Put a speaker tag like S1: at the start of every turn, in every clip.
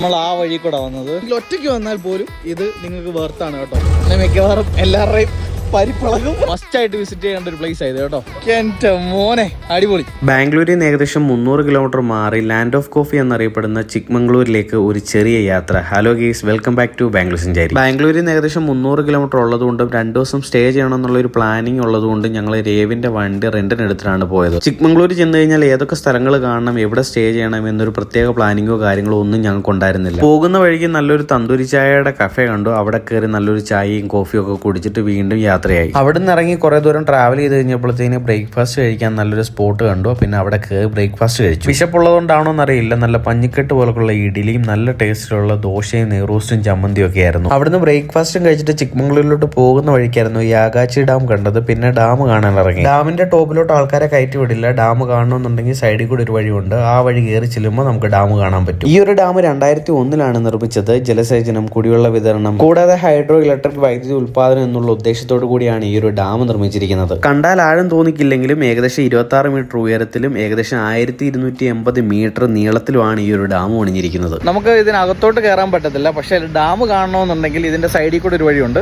S1: നമ്മൾ ആ വഴി കൂടെ വന്നത്. ഒറ്റയ്ക്ക് വന്നാൽ പോലും ഇത് നിങ്ങൾക്ക് വേർത്താണ് കേട്ടോ. പിന്നെ മിക്കവാറും എല്ലാവരുടെയും പരിപ്പളകും ഫസ്റ്റ് ആയിട്ട് വിസിറ്റ് ചെയ്യേണ്ട ഒരു പ്ലേസ് ആയത് കേട്ടോ. എന്റെ മോനെ അടിപൊളി.
S2: ബാംഗ്ലൂരിൽ നിന്ന് ഏകദേശം മുന്നൂറ് കിലോമീറ്റർ മാറി ലാൻഡ് ഓഫ് കോഫി എന്നറിയപ്പെടുന്ന ചിക്മംഗ്ലൂരിലേക്ക് ഒരു ചെറിയ യാത്ര. Hello guys welcome back to Bangalore Sanchari ബാംഗ്ലൂരിൽ നിന്ന് ഏകദേശം മുന്നൂറ് കിലോമീറ്റർ ഉള്ളതുകൊണ്ടും രണ്ടു ദിവസം സ്റ്റേ ചെയ്യണം എന്നുള്ള ഒരു പ്ലാനിങ് ഉള്ളതുകൊണ്ട് ഞങ്ങൾ രേവിന്റെ വണ്ടി റെന്റിന് എടുത്തിട്ടാണ് പോയത്. ചിക്മംഗ്ലൂർ ചെന്ന് കഴിഞ്ഞാൽ ഏതൊക്കെ സ്ഥലങ്ങൾ കാണണം എവിടെ സ്റ്റേ ചെയ്യണം എന്നൊരു പ്രത്യേക പ്ലാനിങ്ങോ കാര്യങ്ങളോ ഒന്നും ഞങ്ങൾക്ക് ഉണ്ടായിരുന്നില്ല. പോകുന്ന വഴിക്ക് നല്ലൊരു തന്തൂരി ചായയുടെ കഫേ കണ്ടു. അവിടെ കയറി നല്ലൊരു ചായയും കോഫിയും ഒക്കെ കുടിച്ചിട്ട് വീണ്ടും യാത്രയായി. അവിടെ നിന്ന് ഇറങ്ങി കുറെ ദൂരം ട്രാവൽ ചെയ്ത് കഴിഞ്ഞപ്പോഴത്തേന് ബ്രേക്ക്ഫാസ്റ്റ് കഴിക്കാൻ നല്ലൊരു സ്പോട്ട് കണ്ടു. പിന്നെ അവിടെ കയറി ബ്രേക്ക്ഫാസ്റ്റ് കഴിച്ചു. വിശപ്പുള്ളതുകൊണ്ടാണോ എന്നറിയില്ല നല്ല പഞ്ഞിക്കെട്ട് പോലുള്ള ഇഡലിയും നല്ല ടേസ്റ്റിലുള്ള ദോശയും നെയ്റോസ്റ്റും ചമ്മന്തിയും ഒക്കെ ആയിരുന്നു. അവിടുന്ന് ബ്രേക്ക്ഫാസ്റ്റും കഴിച്ചിട്ട് ചിക്മംഗ്ലൂരിലോട്ട് പോകുന്ന വഴിക്കായിരുന്നു യാഗാച്ചി ഡാം കണ്ടത്. പിന്നെ ഡാം കാണാൻ ഇറങ്ങി. ഡാമിന്റെ ടോപ്പിലോട്ട് ആൾക്കാരെ കയറ്റി വിടില്ല. ഡാം കാണണമെന്നുണ്ടെങ്കിൽ സൈഡിൽ കൂടി ഒരു വഴിയുണ്ട്. ആ വഴി കയറി ചെല്ലുമ്പോൾ നമുക്ക് ഡാം കാണാൻ പറ്റും. ഈ ഒരു ഡാം രണ്ടായിരത്തി ഒന്നിലാണ് നിർമ്മിച്ചത്. ജലസേചനം കുടിവെള്ള വിതരണം കൂടാതെ ഹൈഡ്രോ ഇലക്ട്രിക് വൈദ്യുതി ഉൽപാദനം എന്നുള്ള ഉദ്ദേശത്തോടു കൂടിയാണ് ഈ ഒരു ഡാം നിർമ്മിച്ചിരിക്കുന്നത്. കണ്ടാൽ ആഴം തോന്നിക്കില്ലെങ്കിലും ഏകദേശം ഇരുപത്തി ആറ് മീറ്റർ ഉയരത്തിലും ഏകദേശം ആയിരത്തി ഇരുന്നൂറ്റി എൺപത് മീറ്റർ നീളത്തിലുമാണ് ഈ ഒരു ഡാം പണിഞ്ഞിരിക്കുന്നത്.
S1: നമുക്ക് ഇതിനകത്തോട്ട് കയറാൻ പറ്റത്തില്ല. പക്ഷേ ഡാം കാണണമെന്നുണ്ടെങ്കിൽ ഇതിന്റെ സൈഡിൽ കൂടെ ഒരു വഴിയുണ്ട്.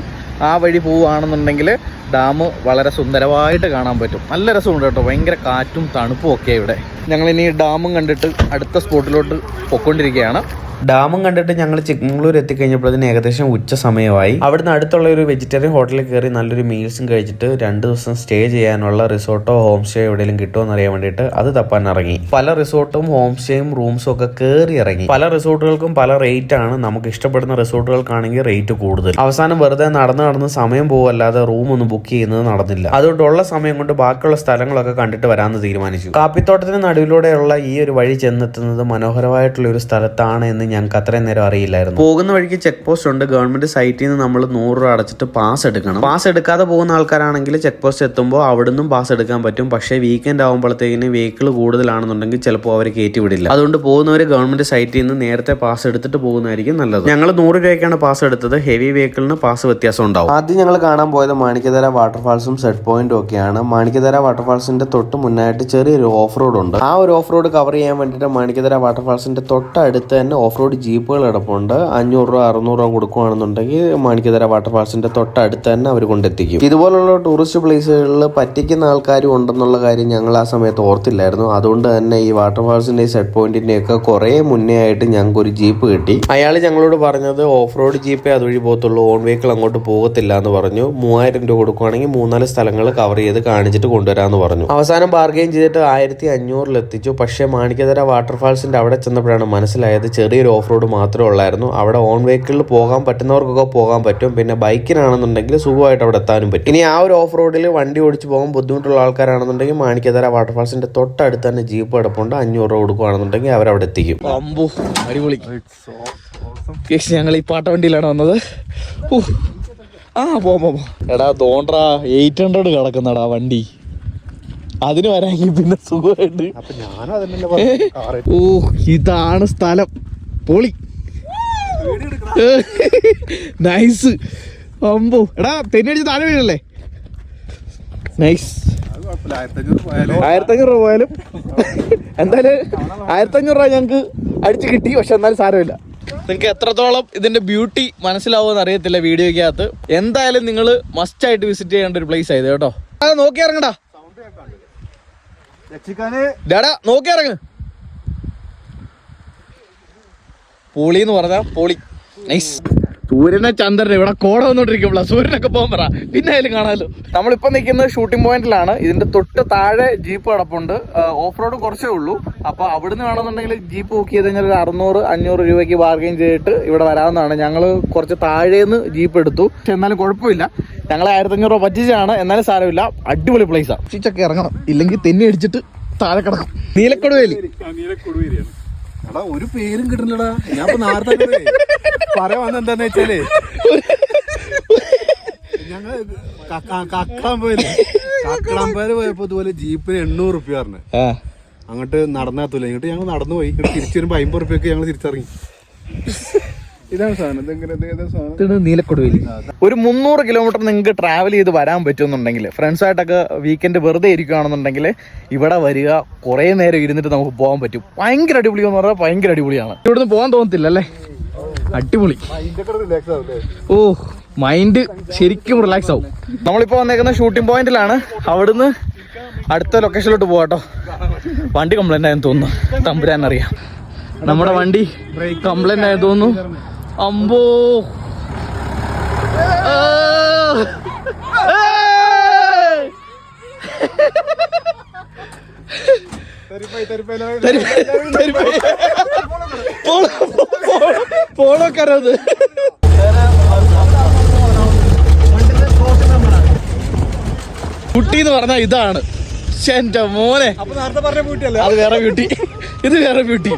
S1: ആ വഴി പോവുകയാണെന്നുണ്ടെങ്കിൽ ഡാം വളരെ സുന്ദരമായിട്ട് കാണാൻ പറ്റും. നല്ല രസമുണ്ട് കേട്ടോ. ഭയങ്കര കാറ്റും തണുപ്പും ഒക്കെ ഇവിടെ. ഞങ്ങൾ ഇനി ഡാമും കണ്ടിട്ട് അടുത്ത സ്പോട്ടിലോട്ട് പൊക്കൊണ്ടിരിക്കുകയാണ്
S2: ഡാമും കണ്ടിട്ട് ഞങ്ങൾ ചിക്മംഗ്ലൂർ എത്തിക്കഴിഞ്ഞപ്പോഴത്തേന് ഏകദേശം ഉച്ച സമയമായി. അവിടുന്ന് അടുത്തുള്ള ഒരു വെജിറ്റേറിയൻ ഹോട്ടലിൽ കയറി നല്ലൊരു മീൽസും കഴിച്ചിട്ട് രണ്ട് ദിവസം സ്റ്റേ ചെയ്യാനുള്ള റിസോർട്ടോ ഹോം സ്റ്റേ എവിടെയെങ്കിലും കിട്ടുമോ എന്നറിയാൻ വേണ്ടിയിട്ട് അത് തപ്പാൻ ഇറങ്ങി. പല റിസോർട്ടും ഹോം സ്റ്റേയും റൂംസും ഒക്കെ കയറി ഇറങ്ങി. പല റിസോർട്ടുകൾക്കും പല റേറ്റ് ആണ്. നമുക്ക് ഇഷ്ടപ്പെടുന്ന റിസോർട്ടുകൾക്കാണെങ്കിൽ റേറ്റ് കൂടുതൽ. അവസാനം വെറുതെ നടന്ന് നടന്ന് സമയം പോവല്ലാതെ റൂം ചെയ്യുന്നത് നടന്നില്ല. അതുകൊണ്ടുള്ള സമയം കൊണ്ട് ബാക്കിയുള്ള സ്ഥലങ്ങളൊക്കെ കണ്ടിട്ട് വരാമെന്ന് തീരുമാനിച്ചു. കാപ്പിത്തോട്ടത്തിന് നടുവിലൂടെയുള്ള ഈ ഒരു വഴി ചെന്നെത്തുന്നത് മനോഹരമായിട്ടുള്ള ഒരു സ്ഥലത്താണ് എന്ന് ഞങ്ങൾക്ക് അത്രയും നേരം അറിയില്ലായിരുന്നു. പോകുന്ന വഴിക്ക് ചെക്ക് പോസ്റ്റ് ഉണ്ട്. ഗവൺമെന്റ് സൈറ്റിൽ നിന്ന് നമ്മൾ നൂറ് രൂപ അടച്ചിട്ട് പാസ് എടുക്കണം. പാസ് എടുക്കാതെ പോകുന്ന ആൾക്കാരാണെങ്കിൽ ചെക്ക് പോസ്റ്റ് എത്തുമ്പോൾ അവിടുന്നും പാസ് എടുക്കാൻ പറ്റും. പക്ഷേ വീക്കെൻഡ് ആകുമ്പോഴത്തേക്കിന് വെഹിക്കിൾ കൂടുതലാണെന്നുണ്ടെങ്കിൽ ചിലപ്പോൾ അവർ കയറ്റി വിടില്ല. അതുകൊണ്ട് പോകുന്നവർ ഗവൺമെന്റ് സൈറ്റിൽ നിന്ന് നേരത്തെ പാസ് എടുത്തിട്ട് പോകുന്നതായിരിക്കും നല്ലത്. ഞങ്ങൾ നൂറ് രൂപയ്ക്കാണ് പാസ് എടുത്തത്. ഹെവി വെഹിക്കിളിന് പാസ് വ്യത്യാസം ഉണ്ടാവും. ആദ്യം ഞങ്ങൾ കാണാൻ പോയത് മാണിക്കതര വാട്ടർഫാൾസും സെറ്റ് പോയിന്റും ഒക്കെയാണ്. മാണിക്കതര വാട്ടർഫാൾസിന്റെ തൊട്ട് മുന്നായിട്ട് ചെറിയൊരു ഓഫ് റോഡ് ഉണ്ട്. ആ ഒരു ഓഫ് റോഡ് കവർ ചെയ്യാൻ വേണ്ടിയിട്ട് മാണിക്കതര വാട്ടർഫാൾസിന്റെ തൊട്ടടുത്ത് തന്നെ ഓഫ് റോഡ് ജീപ്പുകൾ കിടപ്പുണ്ട്. അഞ്ഞൂറ് രൂപ അറുന്നൂറ് രൂപ കൊടുക്കുകയാണെന്നുണ്ടെങ്കിൽ മാണിക്കതര വാട്ടർഫാൾസിന്റെ തൊട്ടടുത്ത് തന്നെ അവർ കൊണ്ടെത്തിക്കും. ഇതുപോലുള്ള ടൂറിസ്റ്റ് പ്ലേസുകളിൽ പറ്റിക്കുന്ന ആൾക്കാരും ഉണ്ടെന്നുള്ള കാര്യം ഞങ്ങൾ ആ സമയത്ത് ഓർത്തില്ലായിരുന്നു. അതുകൊണ്ട് തന്നെ ഈ വാട്ടർഫാൾസിന്റെ സെറ്റ് പോയിന്റിന്റെ ഒക്കെ കുറെ മുന്നേ ആയിട്ട് ഞങ്ങൾക്ക് ഒരു ജീപ്പ് കിട്ടി. അയാൾ ഞങ്ങളോട് പറഞ്ഞത് ഓഫ് റോഡ് ജീപ്പേ അതുവഴി പോകത്തുള്ളൂ. ഓൺ വെഹിക്കിൾ അങ്ങോട്ട് പോകത്തില്ല എന്ന് പറഞ്ഞു. മൂവായിരം രൂപ കൊടുക്കുവാണെങ്കിൽ മൂന്നാൽ സ്ഥലങ്ങൾ കവർ ചെയ്ത് കാണിച്ചിട്ട് കൊണ്ടുവരാമെന്ന് പറഞ്ഞു. അവസാനം ബാർഗെയിൻ ചെയ്തിട്ട് ആയിരത്തി അഞ്ഞൂറിൽ എത്തിച്ചു. പക്ഷേ മാണിക്കതര വാട്ടർഫാൾസിന്റെ അവിടെ ചെന്നപ്പോഴാണ് മനസ്സിലായത് ചെറിയൊരു ഓഫ് റോഡ് മാത്രമേ ഉള്ളായിരുന്നു. അവിടെ ഓൺ വെഹിക്കിളിൽ പോകാൻ പറ്റുന്നവർക്കൊക്കെ പോകാൻ പറ്റും. പിന്നെ ബൈക്കിനാണെന്നുണ്ടെങ്കിൽ സുഖമായിട്ട് അവിടെ എത്താനും പറ്റും. ഇനി ആ ഒരു ഓഫ് റോഡിൽ വണ്ടി ഓടിച്ച് പോകാൻ ബുദ്ധിമുട്ടുള്ള ആൾക്കാരാണെന്നുണ്ടെങ്കിൽ മാണിക്കതര വാട്ടർഫാൾസിന്റെ തൊട്ടടുത്ത് തന്നെ ജീപ്പ് കിടപ്പുണ്ട്. അഞ്ഞൂറ് രൂപ കൊടുക്കുകയാണെന്നുണ്ടെങ്കിൽ അവിടെ എത്തിക്കും.
S1: അടിപൊളി. ഞങ്ങൾ ഈ പാട്ട വണ്ടിയിലാണ് വന്നത്. ആ പോ. എടാ തോണ്ട എയ്റ്റ് ഹൺഡ്രഡ് കിടക്കുന്നടാ വണ്ടി. അതിന് വരാമെങ്കിൽ പിന്നെ സുഖമായിട്ട്. ഓ ഇതാണ് സ്ഥലം. പൊളി. നൈസ് അമ്പോ. എടാ തെന്നടിച്ച് താഴെ വീഴല്ലേ? നൈസ് ആയിരത്തഞ്ഞൂറ് രൂപ പോയാലും. എന്തായാലും ആയിരത്തഞ്ഞൂറ് രൂപ ഞങ്ങൾക്ക് അടിച്ച് കിട്ടി. പക്ഷെ എന്നാലും സാരമില്ല. നിങ്ങൾക്ക് എത്രത്തോളം ഇതിന്റെ ബ്യൂട്ടി മനസ്സിലാവുമെന്ന് അറിയത്തില്ല വീഡിയോയ്ക്കകത്ത്. എന്തായാലും നിങ്ങൾ മസ്റ്റ് ആയിട്ട് വിസിറ്റ് ചെയ്യേണ്ട ഒരു പ്ലേസ് ആയത് കേട്ടോ. ആ, നോക്കി ഇറങ്ങടാ. ഡാടാ നോക്കി ഇറങ്ങ്. പൊളി എന്ന് പറഞ്ഞാ പൊളി. നൈസ് സൂര്യനെ ചന്ദ്രൻ ഇവിടെ കോട വന്നോണ്ടിരിക്കുമ്പോൾ സൂര്യനൊക്കെ പോകാൻ പറ. പിന്നെ അതിലും കാണാമല്ലോ നമ്മളിപ്പോ നിൽക്കുന്നത് ഷൂട്ടിംഗ് പോയിന്റിലാണ് ഇതിന്റെ തൊട്ട് താഴെ ജീപ്പ് കിടപ്പുണ്ട്. ഓഫ് റോഡ് കുറച്ചേ ഉള്ളൂ. അപ്പൊ അവിടുന്ന് വേണമെന്നുണ്ടെങ്കിൽ ജീപ്പ് ബുക്ക് ചെയ്ത് കഴിഞ്ഞാൽ ഒരു അറുന്നൂറ് അഞ്ഞൂറ് രൂപയ്ക്ക് ബാർഗെയിൻ ചെയ്തിട്ട് ഇവിടെ വരാവുന്നതാണ്. ഞങ്ങൾ കുറച്ച് താഴേന്ന് ജീപ്പ് എടുത്തു. പക്ഷെ എന്നാലും കുഴപ്പമില്ല. ഞങ്ങൾ ആയിരത്തി അഞ്ഞൂറ് രൂപ പറ്റിച്ചാണ്. എന്നാലും സാരമില്ല. അടിപൊളി പ്ലേസാണ് ചീച്ചൊക്കെ ഇറങ്ങണം. ഇല്ലെങ്കിൽ തെന്നി അടിച്ചിട്ട് താഴെ കിടക്കും. നീലക്കൊടുവേലി.
S3: എടാ ഒരു പേരും കിട്ടുന്നില്ലടാ. ഞാൻ ഇപ്പൊ നേരത്തെ പറയാൻ വന്ന എന്താന്ന് വെച്ചാൽ ഞങ്ങൾ കക്കടാമ്പേര് പോയപ്പോ ഇതുപോലെ ജീപ്പിന് എണ്ണൂറ് റുപ്യ പറഞ്ഞു. അങ്ങോട്ട് നടന്നെത്തൂല ഇങ്ങോട്ട് ഞങ്ങൾ നടന്നു പോയി തിരിച്ചു വരുമ്പോ അമ്പത് റുപ്യക്ക് ഞങ്ങൾ തിരിച്ചിറങ്ങി. ഇതാണ് സാധനം.
S1: നീലക്കൊടുവേലി. ഒരു മുന്നൂറ് കിലോമീറ്റർ നിങ്ങൾക്ക് ട്രാവൽ ചെയ്ത് വരാൻ പറ്റുമെന്നുണ്ടെങ്കിൽ ഫ്രണ്ട്സായിട്ടൊക്കെ വീക്കെൻഡ് വെറുതെ ഇരിക്കുകയാണെന്നുണ്ടെങ്കിൽ ഇവിടെ വരിക കുറേ നേരം ഇരുന്നിട്ട് നമുക്ക് പോകാൻ പറ്റും. ഭയങ്കര അടിപൊളി എന്ന് പറഞ്ഞാൽ ഭയങ്കര അടിപൊളിയാണ്. ഇവിടുന്ന് പോകാൻ തോന്നത്തില്ല അല്ലേ? അടിപൊളി.
S3: ഇതിന്റെ റിലാക്സ് ആവില്ലേ
S1: ഓ മൈൻഡ് ശരിക്കും റിലാക്സ് ആവും. നമ്മളിപ്പോ വന്നേക്കുന്ന ഷൂട്ടിംഗ് പോയിന്റിലാണ് അവിടുന്ന് അടുത്ത ലൊക്കേഷനിലോട്ട് പോവാട്ടോ വണ്ടി കംപ്ലൈന്റ് ആയെന്ന് തോന്നുന്നു. തമ്പുരാൻ അറിയാം നമ്മുടെ വണ്ടി കംപ്ലൈന്റ് ആയെന്ന് തോന്നുന്നു. അമ്പോ. പോണോക്കാരത് കുട്ടി എന്ന് പറഞ്ഞാൽ ഇതാണ്. എന്റെ മോനെ. അത് വേറെ ബ്യൂട്ടി. ഇത് വേറെ ബ്യൂട്ടി.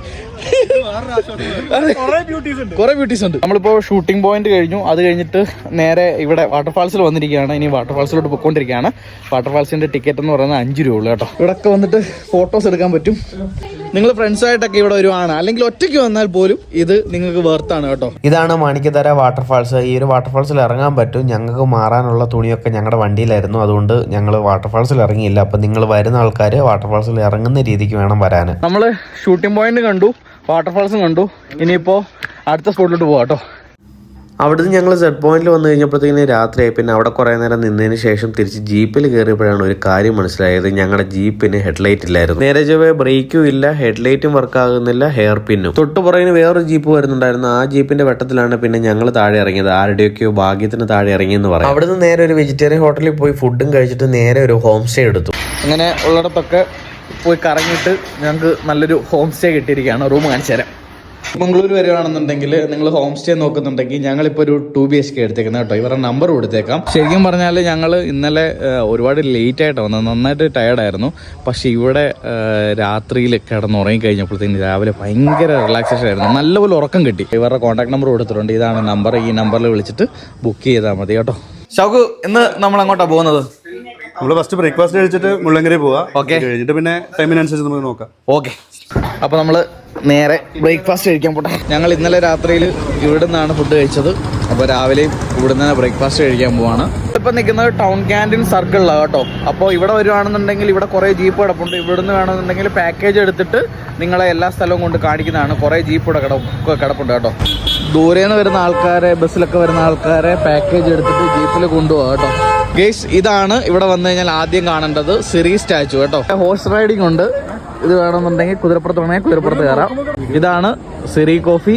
S3: കൊറേ ബ്യൂട്ടീസ് ഉണ്ട്.
S1: കുറെ ബ്യൂട്ടീസ് ഉണ്ട്. നമ്മളിപ്പോ ഷൂട്ടിംഗ് പോയിന്റ് കഴിഞ്ഞു. അത് കഴിഞ്ഞിട്ട് നേരെ ഇവിടെ വാട്ടർഫാൾസിൽ വന്നിരിക്കുകയാണ്. ഇനി വാട്ടർഫാൾസിലോട്ട് പോയിക്കൊണ്ടിരിക്കുകയാണ്. വാട്ടർഫാൾസിന്റെ ടിക്കറ്റ് എന്ന് പറയുന്നത് അഞ്ച് രൂപ ഉള്ളു കേട്ടോ. ഇവിടെ ഒക്കെ വന്നിട്ട് ഫോട്ടോസ് എടുക്കാൻ പറ്റും. നിങ്ങൾ ഫ്രണ്ട്സായിട്ടൊക്കെ ഇവിടെ വരുവാണ്. അല്ലെങ്കിൽ ഒറ്റയ്ക്ക് വന്നാൽ പോലും ഇത് നിങ്ങൾക്ക് വേർത്താണ് കേട്ടോ.
S2: ഇതാണ് മാണിക്കതര വാട്ടർഫാൾസ് ഈ ഒരു വാട്ടർഫാൾസിൽ ഇറങ്ങാൻ പറ്റും. ഞങ്ങൾക്ക് മാറാനുള്ള തുണിയൊക്കെ ഞങ്ങളുടെ വണ്ടിയിലായിരുന്നു. അതുകൊണ്ട് ഞങ്ങൾ വാട്ടർഫാൾസിൽ ഇറങ്ങിയില്ല. അപ്പം നിങ്ങൾ വരുന്ന ആൾക്കാർ വാട്ടർഫാൾസിൽ ഇറങ്ങുന്ന രീതിക്ക് വേണം വരാൻ
S1: നമ്മൾ ഷൂട്ടിംഗ് പോയിന്റ് കണ്ടു. വാട്ടർഫാൾസും കണ്ടു. ഇനിയിപ്പോ അടുത്ത സ്പോട്ടിലോട്ട് പോവാട്ടോ
S2: അവിടുന്ന് ഞങ്ങൾ സെഡ് പോയിന്റിൽ വന്നു കഴിഞ്ഞപ്പോഴത്തേക്കിന് രാത്രിയായി. പിന്നെ അവിടെ കുറേ നേരം നിന്നതിന് ശേഷം തിരിച്ച് ജീപ്പിൽ കയറിയപ്പോഴാണ് ഒരു കാര്യം മനസ്സിലായത്. ഞങ്ങളുടെ ജീപ്പിന് ഹെഡ്ലൈറ്റ് ഇല്ലായിരുന്നു. നേരെ ബ്രേക്കും ഇല്ല ഹെഡ്ലൈറ്റും വർക്ക് ആകുന്നില്ല ഹെയർ പിന്നും തൊട്ട് പുറകിന് വേറൊരു ജീപ്പ് വരുന്നുണ്ടായിരുന്നു. ആ ജീപ്പിന്റെ വെട്ടത്തിലാണ് പിന്നെ ഞങ്ങൾ താഴെ ഇറങ്ങിയത്. ആരുടെയൊക്കെയോ ഭാഗ്യത്തിന് താഴെ ഇറങ്ങിയെന്ന് പറയാം. അവിടുന്ന് നേരെ ഒരു വെജിറ്റേറിയൻ ഹോട്ടലിൽ പോയി ഫുഡും കഴിച്ചിട്ട് നേരെ ഒരു ഹോം സ്റ്റേ എടുത്തു.
S1: അങ്ങനെ ഉള്ളിടത്തൊക്കെ പോയി കറങ്ങിയിട്ട് ഞങ്ങൾക്ക് നല്ലൊരു ഹോം സ്റ്റേ കിട്ടിയിരിക്കുകയാണ്. റൂം കാണിച്ചു തരാം. മംഗളൂർ വരികയാണെന്നുണ്ടെങ്കിൽ നിങ്ങൾ ഹോം സ്റ്റേ നോക്കുന്നുണ്ടെങ്കിൽ ഞങ്ങളിപ്പോൾ ഒരു ടു ബി എച്ച് കെ എടുത്തേക്കുന്നത് കേട്ടോ. ഇവരുടെ നമ്പർ കൊടുത്തേക്കാം. ശരിക്കും പറഞ്ഞാൽ ഞങ്ങൾ ഇന്നലെ ഒരുപാട് ലേറ്റ് ആയിട്ടാണ് വന്നത് നന്നായിട്ട് ടയർഡായിരുന്നു പക്ഷേ ഇവിടെ രാത്രിയിൽ കിടന്ന് ഉറങ്ങി കഴിഞ്ഞപ്പോഴത്തേന് രാവിലെ ഭയങ്കര റിലാക്സേഷൻ ആയിരുന്നു. നല്ലപോലെ ഉറക്കം കിട്ടി. ഇവരുടെ കോൺടാക്ട് നമ്പർ കൊടുത്തിട്ടുണ്ട്. ഇതാണ് നമ്പർ ഈ നമ്പറിൽ വിളിച്ചിട്ട് ബുക്ക് ചെയ്താൽ മതി കേട്ടോ. ഷൗക്ക് ഇന്ന് നമ്മൾ അങ്ങോട്ടാണ് പോകുന്നത്?
S3: നമ്മൾ ഫസ്റ്റ് ബ്രേക്ക്ഫാസ്റ്റ് കഴിച്ചിട്ട് മുള്ളങ്കരി പോവാ. ഓക്കെ കഴിഞ്ഞിട്ട് പിന്നെ ടൈമിനനുസരിച്ച് നമുക്ക് നോക്കാം.
S1: ഓക്കെ അപ്പോൾ നമ്മൾ നേരെ ബ്രേക്ക്ഫാസ്റ്റ് കഴിക്കാൻ പോട്ടെ. ഞങ്ങൾ ഇന്നലെ രാത്രിയിൽ ഇവിടെ നിന്നാണ് ഫുഡ് കഴിച്ചത്. അപ്പോൾ രാവിലെ ഇവിടെ നിന്ന് ബ്രേക്ക്ഫാസ്റ്റ് കഴിക്കാൻ പോവാണ്. ഇപ്പം നിൽക്കുന്നത് ടൗൺ ക്യാന്റീൻ സർക്കിളിലാണ് കേട്ടോ. അപ്പോൾ ഇവിടെ വരുവാണെന്നുണ്ടെങ്കിൽ ഇവിടെ കുറേ ജീപ്പ് കിടപ്പുണ്ട്. ഇവിടുന്ന് വേണമെന്നുണ്ടെങ്കിൽ പാക്കേജ് എടുത്തിട്ട് നിങ്ങളെ എല്ലാ സ്ഥലവും കൊണ്ട് കാണിക്കുന്നതാണ്. കുറേ ജീപ്പ് ഇവിടെ കിടപ്പ് കിടപ്പുണ്ട് കേട്ടോ. ദൂരെ നിന്ന് വരുന്ന ആൾക്കാരെ ബസ്സിലൊക്കെ വരുന്ന ആൾക്കാരെ പാക്കേജ് എടുത്തിട്ട് ജീപ്പിൽ കൊണ്ടുപോകാം കേട്ടോ. ഗേസ് ഇതാണ് ഇവിടെ വന്നു കഴിഞ്ഞാൽ ആദ്യം കാണേണ്ടത് സിറി സ്റ്റാച്ചു കേട്ടോ. ഹോഴ്സ് റൈഡിംഗ് ഉണ്ട്. ഇത് വേണമെന്നുണ്ടെങ്കിൽ കുതിരപ്പുറത്ത് വേണമെങ്കിൽ കുതിരപ്പുറത്ത് കയറാം. ഇതാണ് സിറി കോഫി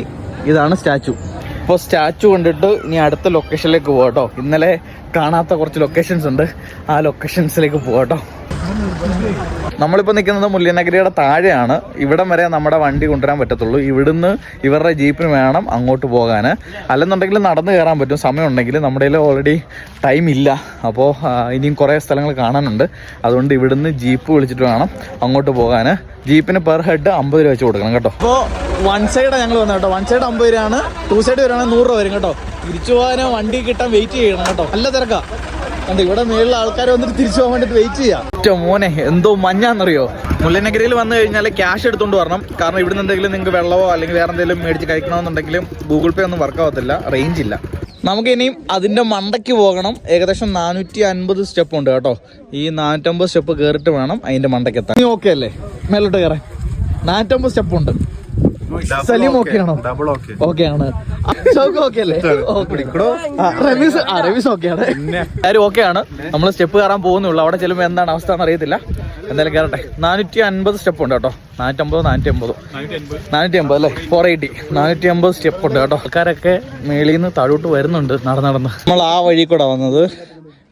S1: ഇതാണ് സ്റ്റാച്ചു. ഇപ്പോൾ സ്റ്റാച്ചു കണ്ടിട്ട് ഇനി അടുത്ത ലൊക്കേഷനിലേക്ക് പോകാം കേട്ടോ ഇന്നലെ കാണാത്ത കുറച്ച് ലൊക്കേഷൻസ് ഉണ്ട്. ആ ലൊക്കേഷൻസിലേക്ക് പോകാം കേട്ടോ നമ്മളിപ്പോൾ നിൽക്കുന്നത് മുല്യനഗരിയുടെ താഴെയാണ്. ഇവിടം വരെ നമ്മുടെ വണ്ടി കൊണ്ടുവരാൻ പറ്റത്തുള്ളൂ. ഇവിടുന്ന് ഇവരുടെ ജീപ്പിന് വേണം അങ്ങോട്ട് പോകാൻ അല്ലെന്നുണ്ടെങ്കിൽ നടന്ന് കയറാൻ പറ്റും. സമയമുണ്ടെങ്കിൽ നമ്മുടെ കയ്യിൽ ഓൾറെഡി ടൈം ഇല്ല. അപ്പോൾ ഇനിയും കുറേ സ്ഥലങ്ങൾ കാണാനുണ്ട്. അതുകൊണ്ട് ഇവിടുന്ന് ജീപ്പ് വിളിച്ചിട്ട് വേണം അങ്ങോട്ട് പോകാൻ ജീപ്പിന് പെർ ഹെഡ് അമ്പത് രൂപ വെച്ച് കൊടുക്കണം കേട്ടോ. അപ്പോൾ വൺ സൈഡാണ് ഞങ്ങൾ വന്നത് കേട്ടോ. വൺ സൈഡ് അമ്പത് രൂപയാണ്. ടു സൈഡ് വരുവാണെങ്കിൽ നൂറ് രൂപ വരും കേട്ടോ. തിരിച്ചു പോകാൻ വണ്ടി കിട്ടാൻ വെയിറ്റ് ചെയ്യണം കേട്ടോ. നല്ല തിരക്കാ. കണ്ടോ ഇവിടെ മേളിലെ ആൾക്കാർ വന്നിട്ട് തിരിച്ചു പോകാൻ വേണ്ടിട്ട് വെയിറ്റ് ചെയ്യാം. മോനെ എന്തോ മഞ്ഞാന്നറിയോ? മുല്ലനഗരിയിൽ വന്നു കഴിഞ്ഞാൽ ക്യാഷ് എടുത്തോണ്ട് വരണം. കാരണം ഇവിടുന്ന് എന്തെങ്കിലും നിങ്ങൾക്ക് വെള്ളമോ അല്ലെങ്കിൽ വേറെ എന്തെങ്കിലും മേടിച്ച് കഴിക്കണമെന്നുണ്ടെങ്കിലും ഗൂഗിൾ പേ ഒന്നും വർക്ക് ആവത്തില്ല. റേഞ്ച് ഇല്ല. നമുക്ക് ഇനിയും അതിന്റെ മണ്ടയ്ക്ക് പോകണം. ഏകദേശം നാനൂറ്റി അൻപത് സ്റ്റെപ്പ് ഉണ്ട് കേട്ടോ. ഈ നാനൂറ്റമ്പത് സ്റ്റെപ്പ് കയറിയിട്ട് വേണം അതിന്റെ മണ്ടയ്ക്ക് എത്താൻ. ഓക്കെ അല്ലേ? മേലോട്ട് കയറാൻ നാനൂറ്റമ്പത് സ്റ്റെപ്പ് ഉണ്ട്. സലീം ഓക്കെ ആണോ?
S3: ഡബിൾ ഓക്കെ
S1: ഓക്കെ ആണ്. ഷൗക്ക് ഓക്കെ അല്ലേ? റമീസ് ആ റമീസ് ഓക്കെ ആണ്. എല്ലാവരും ഓക്കെ ആണ്. നമ്മൾ സ്റ്റെപ്പ് കയറാൻ പോകുന്നുള്ളൂ. അവിടെ ചെല്ലുമ്പോൾ എന്താണ് അവസ്ഥ എന്ന് അറിയത്തില്ല. എന്തായാലും കയറട്ടെ. നാനൂറ്റി അൻപത് സ്റ്റെപ്പ് ഉണ്ട് കേട്ടോ. നാനൂറ്റി അമ്പതോ നാനൂറ്റി അമ്പത് നാനൂറ്റി അമ്പത് അല്ലേ? ഫോർ എയ്റ്റി നാനൂറ്റി അമ്പത് സ്റ്റെപ്പ് ഉണ്ട് കേട്ടോ. ആൾക്കാരൊക്കെ മേളിൽ നിന്ന് താഴോട്ട് വരുന്നുണ്ട് നടന്ന് നടന്ന്. നമ്മൾ ആ വഴി കൂടെ വന്നത്.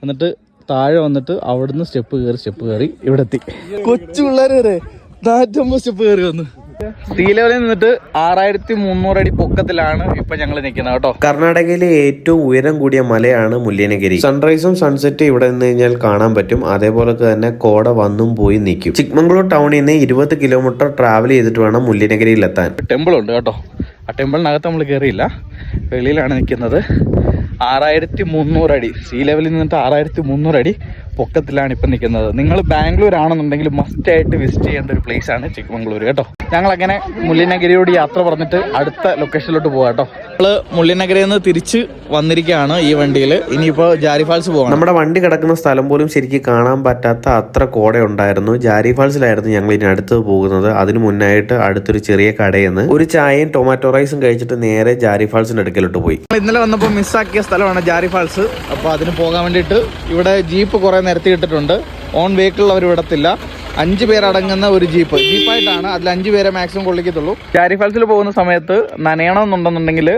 S1: എന്നിട്ട് താഴെ വന്നിട്ട് അവിടുന്ന് സ്റ്റെപ്പ് കയറി സ്റ്റെപ്പ് കയറി ഇവിടെ എത്തി കൊച്ചു പിള്ളേർ വരെ നാനൂറ്റമ്പത് സ്റ്റെപ്പ് കയറി വന്നു. സീ ലെവലിൽ നിന്നിട്ട് ആറായിരത്തി മുന്നൂറ് അടി പൊക്കത്തിലാണ് ഇപ്പൊ ഞങ്ങൾ നിൽക്കുന്നത് കേട്ടോ.
S2: കർണാടകയിലെ ഏറ്റവും ഉയരം കൂടിയ മലയാണ് മുല്യനഗിരി സൺറൈസും സൺസെറ്റും ഇവിടെ നിന്ന് കഴിഞ്ഞാൽ കാണാൻ പറ്റും. അതേപോലെ തന്നെ കോട വന്നും പോയി നിൽക്കും. ചിക്മംഗ്ലൂർ ടൗണിൽ നിന്ന് ഇരുപത് കിലോമീറ്റർ ട്രാവൽ ചെയ്തിട്ട് വേണം മുല്യനഗിരിയിൽ എത്താൻ.
S1: ടെമ്പിൾ ഉണ്ട് കേട്ടോ. ആ ടെമ്പിളിനകത്ത് നമ്മൾ കയറിയില്ല വെളിയിലാണ് നിൽക്കുന്നത് ആറായിരത്തി മുന്നൂറ് അടി. സീ ലെവലിൽ നിന്നിട്ട് ആറായിരത്തി മുന്നൂറ് അടി പൊക്കത്തിലാണ് ഇപ്പം നിൽക്കുന്നത് നിങ്ങൾ ബാംഗ്ലൂർ ആണെന്നുണ്ടെങ്കിൽ മസ്റ്റ് ആയിട്ട് വിസിറ്റ് ചെയ്യേണ്ട ഒരു പ്ലേസ് ആണ് ചിക്കമംഗ്ലൂർ കേട്ടോ. ഞങ്ങൾ അങ്ങനെ മുള്ളിനഗരിയോട് യാത്ര പറഞ്ഞിട്ട് അടുത്ത ലൊക്കേഷനിലോട്ട് പോകാം കേട്ടോ. നമ്മൾ മുള്ളിനഗരി നിന്ന് തിരിച്ച് വന്നിരിക്കുകയാണ് ഈ വണ്ടിയിൽ ഇനിയിപ്പോൾ ജാരി ഫാൾസ് പോകാം
S2: നമ്മുടെ വണ്ടി കിടക്കുന്ന സ്ഥലം പോലും ശരിക്കും കാണാൻ പറ്റാത്ത അത്ര കോട ഉണ്ടായിരുന്നു. ജാരി ഫാൾസിലായിരുന്നു ഞങ്ങൾ ഇനി അടുത്ത് പോകുന്നത്. അതിന് മുന്നായിട്ട് അടുത്തൊരു ചെറിയ കടയിൽ നിന്ന് ഒരു ചായയും ടൊമാറ്റോ റൈസും കഴിച്ചിട്ട് നേരെ ജാരി ഫാൾസിന്റെ അടുക്കലോട്ട് പോയി.
S1: ഇന്നലെ വന്നപ്പോൾ മിസ്സാക്കിയ സ്ഥലമാണ് ജാരി ഫാൾസ്. അപ്പോൾ അതിന് പോകാൻ വേണ്ടിയിട്ട് ഇവിടെ ജീപ്പ് കുറേ നിരത്തി ഇട്ടിട്ടുണ്ട്. ഓൺ വെഹിക്കിൾ അവർ വിടത്തില്ല അഞ്ച് പേരടങ്ങുന്ന ഒരു ജീപ്പ്. ജീപ്പായിട്ടാണ് അതിൽ അഞ്ച് പേരെ മാക്സിമം കൊള്ളിക്കത്തുള്ളൂ. ചാരി ഫാൾസിൽ പോകുന്ന സമയത്ത് നനയണമെന്നുണ്ടെന്നുണ്ടെങ്കിൽ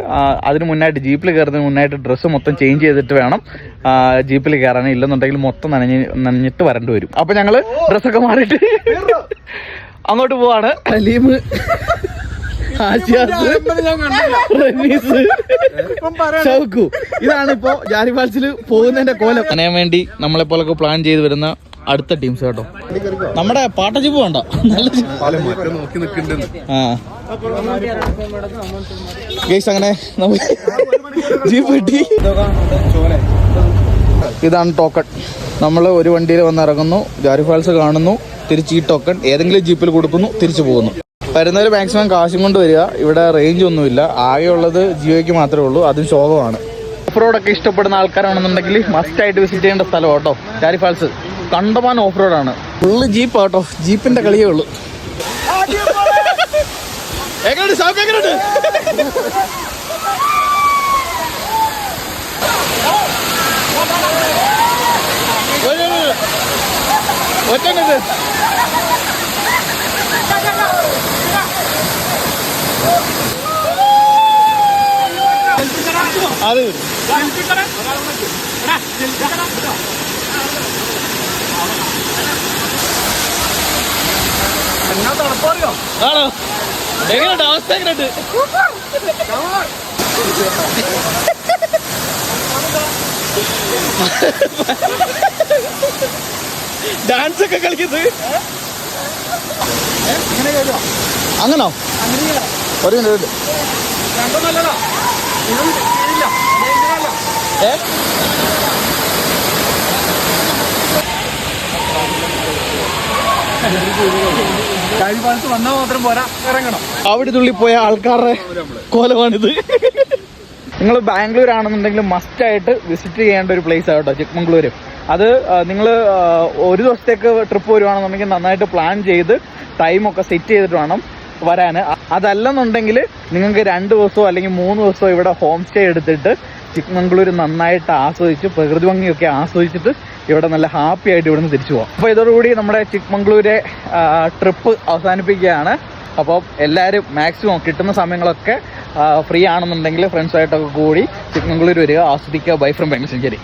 S1: അതിന് മുന്നായിട്ട് ജീപ്പിൽ കയറുന്നതിന് മുന്നായിട്ട് ഡ്രസ്സ് മൊത്തം ചേഞ്ച് ചെയ്തിട്ട് വേണം ജീപ്പിൽ കയറാൻ. ഇല്ലെന്നുണ്ടെങ്കിൽ മൊത്തം നനഞ്ഞ് നനഞ്ഞിട്ട് വരേണ്ടി വരും. അപ്പൊ ഞങ്ങൾ ഡ്രസ്സൊക്കെ മാറിയിട്ട് അങ്ങോട്ട് പോവാണ്. അലീം ആശിയാസ് റമീസ്. ഷൗക്കു ഇതാണ് ഇപ്പോ ജാരി ഫാൾസിൽ പോകുന്നതിന്റെ കോലം. നനയാൻ വേണ്ടി നമ്മളെ പോലൊക്കെ പ്ലാൻ ചെയ്ത് വരുന്ന അടുത്ത ടീംസ് കേട്ടോ. നമ്മുടെ പാട്ടജിപ്പ് വേണ്ട. നല്ല ഗൈസ് അങ്ങനെ ജീപ്പ് കിട്ടി. ഇതാണ് ടോക്കൺ. നമ്മൾ ഒരു വണ്ടിയിൽ വന്ന് ഇറങ്ങുന്നു. ജാരി ഫാൾസ് കാണുന്നു. തിരിച്ച് ഈ ടോക്കൺ ഏതെങ്കിലും ജീപ്പിൽ കൊടുക്കുന്നു തിരിച്ചു പോകുന്നു. വരുന്നവർ മാക്സിമം കാശും കൊണ്ട് വരിക. ഇവിടെ റേഞ്ച് ഒന്നുമില്ല. ആകെയുള്ളത് ജിയോയ്ക്ക് മാത്രമേ ഉള്ളൂ. അതും ശോകമാണ് ഓഫ് ഇഷ്ടപ്പെടുന്ന ആൾക്കാരാണെന്നുണ്ടെങ്കിൽ മസ്റ്റ് ആയിട്ട് വിസിറ്റ് ചെയ്യേണ്ട സ്ഥലം കേട്ടോ. ജാരി ഫാൾസ് കണ്ടമാനം ഓഫ് റോഡ് ആണ് ഫുള്ള് ജീപ്പ് കേട്ടോ ജീപ്പിന്റെ കളിയേ ഉള്ളൂ. എങ്ങനെയുണ്ട് സാബ് എങ്ങനെയുണ്ട്? ഒറ്റ അത്. ആണോ? എങ്ങനെയുണ്ട്? അവസ്ഥ എങ്ങനെയുണ്ട്? ഡാൻസ് ഒക്കെ കളിക്കുന്നത്? അങ്ങനോ? ഒരു മിനിറ്റ് ഏ?
S3: വന്നാൽ മാത്രം പോരാ ഇറങ്ങണം.
S1: അവിടെ തുള്ളി പോയ ആൾക്കാരുടെ കോലമാണിത്. നിങ്ങൾ ബാംഗ്ലൂർ ആണെന്നുണ്ടെങ്കിൽ മസ്റ്റ് ആയിട്ട് വിസിറ്റ് ചെയ്യേണ്ട ഒരു പ്ലേസ് ആട്ടോ ചിക്മംഗ്ലൂർ അത് നിങ്ങൾ ഒരു ദിവസത്തേക്ക് ട്രിപ്പ് വരുവാണെന്നുണ്ടെങ്കിൽ നന്നായിട്ട് പ്ലാൻ ചെയ്ത് ടൈമൊക്കെ സെറ്റ് ചെയ്തിട്ട് വേണം വരാൻ അതല്ലെന്നുണ്ടെങ്കിൽ നിങ്ങൾക്ക് രണ്ട് ദിവസമോ അല്ലെങ്കിൽ മൂന്ന് ദിവസമോ ഇവിടെ ഹോം സ്റ്റേ എടുത്തിട്ട് ചിക്മംഗ്ലൂർ നന്നായിട്ട് ആസ്വദിച്ച് പ്രകൃതി ഭംഗിയൊക്കെ ആസ്വദിച്ചിട്ട് ഇവിടെ നല്ല ഹാപ്പി ആയിട്ട് ഇവിടുന്ന് തിരിച്ചു പോകാം അപ്പോൾ ഇതോടുകൂടി നമ്മുടെ ചിക്മംഗ്ലൂരെ ട്രിപ്പ് അവസാനിപ്പിക്കുകയാണ്. അപ്പോൾ എല്ലാവരും മാക്സിമം കിട്ടുന്ന സമയങ്ങളൊക്കെ ഫ്രീ ആണെന്നുണ്ടെങ്കിൽ ഫ്രണ്ട്സായിട്ടൊക്കെ കൂടി ചിക്മംഗ്ലൂർ വരിക ആസ്വദിക്കുക ബൈ ഫ്രം ബംഗളശ്ശേരി